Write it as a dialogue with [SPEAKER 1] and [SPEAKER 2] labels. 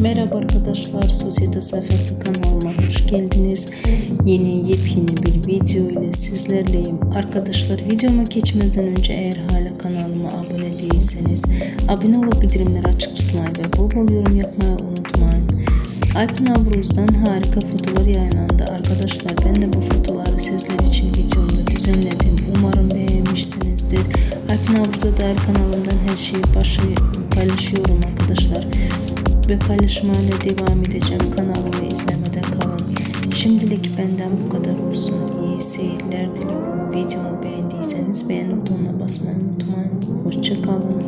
[SPEAKER 1] Merhaba arkadaşlar, Sosyete Sayfası kanalıma hoş geldiniz. Yeni yepyeni bir video ile sizlerleyim. Arkadaşlar videoma geçmeden önce eğer hala kanalıma abone değilseniz abone olup bildirimleri açık tutmayı ve bol bol yorum yapmayı unutmayın. Alp Navruz'dan harika fotolar yayınlandı. Arkadaşlar ben de bu fotoları sizler için videomda düzenledim. Umarım beğenmişsinizdir. Alp Navruz'a dair kanalımdan her şeyi paylaşıyorum arkadaşlar. Ve paylaşmaya da devam edeceğim. Kanalımı izlemeden kalın. Şimdilik benden bu kadar olsun. İyi seyirler diliyorum. Videomu beğendiyseniz beğen butonuna basmayı unutmayın. Hoşçakalın.